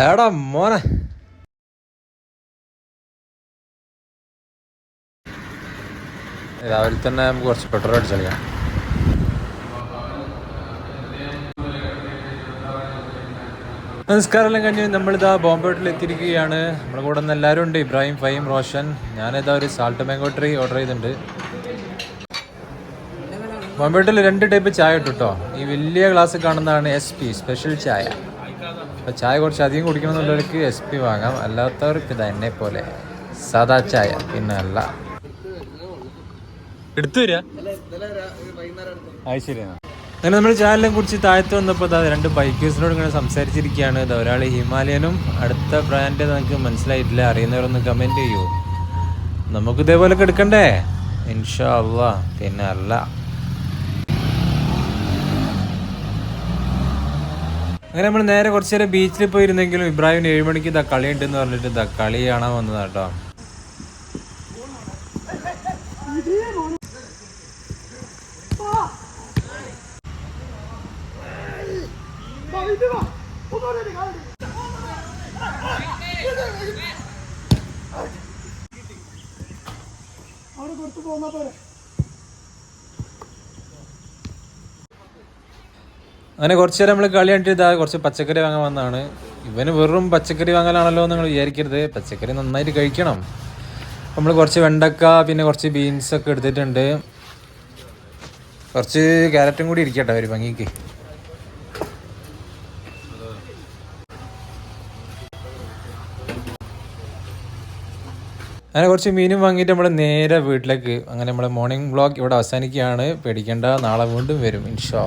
എടാ മോനെ. രാവിലെ തന്നെ നമുക്ക് കുറച്ച് പെട്രോൾ അടിച്ചളിയാം നമസ്കാരം എല്ലാം കഴിഞ്ഞ് നമ്മളിതാ ബോംബേട്ടിൽ എത്തിയിരിക്കുകയാണ്. നമ്മുടെ കൂടെ നിന്ന് എല്ലാവരും ഉണ്ട്. ഇബ്രാഹിം ഫൈം റോഷൻ. ഞാനിതാ ഒരു സാൾട്ട് മാംഗോ ട്രീ ഓർഡർ ചെയ്തിട്ടുണ്ട്. ബോംബേട്ടിൽ രണ്ട് ടൈപ്പ് ചായ ഇട്ടു കേട്ടോ ഈ വലിയ ഗ്ലാസ് കാണുന്നതാണ് എസ് പി സ്പെഷ്യൽ ചായ. അപ്പോൾ ചായ കുറച്ച് അധികം കുടിക്കണമെന്നുള്ളവർക്ക് എസ് പി വാങ്ങാം. അല്ലാത്തവർക്ക് തന്നെ പോലെ സാദാ ചായ പിന്നെ അല്ല. എടുത്തു വരിക. അത് ശരിയാണ്. അങ്ങനെ നമ്മൾ ചാനലിനെ കുറിച്ച് താഴത്ത് വന്നപ്പോൾ അതാ രണ്ട് ബൈക്കേഴ്സിനോട് ഇങ്ങനെ സംസാരിച്ചിരിക്കുകയാണ്. ഇത് ഒരാൾ ഹിമാലയനും അടുത്ത ബ്രാൻഡ് നമുക്ക് മനസ്സിലായിട്ടില്ല. അറിയുന്നവരൊന്ന് കമന്റ് ചെയ്യൂ. നമുക്ക് ഇതേപോലൊക്കെ എടുക്കണ്ടേ? ഇൻഷാ അള്ളാ. പിന്നെ അല്ല. അങ്ങനെ നമ്മൾ നേരെ കുറച്ച് നേരം ബീച്ചിൽ പോയിരുന്നെങ്കിലും ഇബ്രാഹിം ഏഴ് മണിക്ക് ഇതാ കളി ഉണ്ട് എന്ന് പറഞ്ഞിട്ട് ഇതാ കളി കാണാൻ വന്നതാ കേട്ടോ അങ്ങനെ കുറച്ച് നേരം നമ്മൾ കളി കണ്ടിട്ട് ഇതാ കുറച്ച് പച്ചക്കറി വാങ്ങാൻ വന്നതാണ്. ഇവന് വെറും പച്ചക്കറി വാങ്ങലാണല്ലോ നിങ്ങൾ വിചാരിക്കരുത്. പച്ചക്കറി നന്നായിട്ട് കഴിക്കണം. നമ്മൾ കുറച്ച് വെണ്ടക്ക പിന്നെ കുറച്ച് ബീൻസ് ഒക്കെ എടുത്തിട്ടുണ്ട്. കുറച്ച് ക്യാരറ്റും കൂടി ഇരിക്കട്ടെ ഒരു ഭംഗിക്ക്. അങ്ങനെ കുറച്ച് മീനും വാങ്ങിയിട്ട് നമ്മൾ നേരെ വീട്ടിലേക്ക്. അങ്ങനെ നമ്മുടെ മോർണിംഗ് വ്ളോഗ് ഇവിടെ അവസാനിക്കുകയാണ്. പേടിക്കേണ്ട. നാളെ വീണ്ടും വരും ഇൻഷാ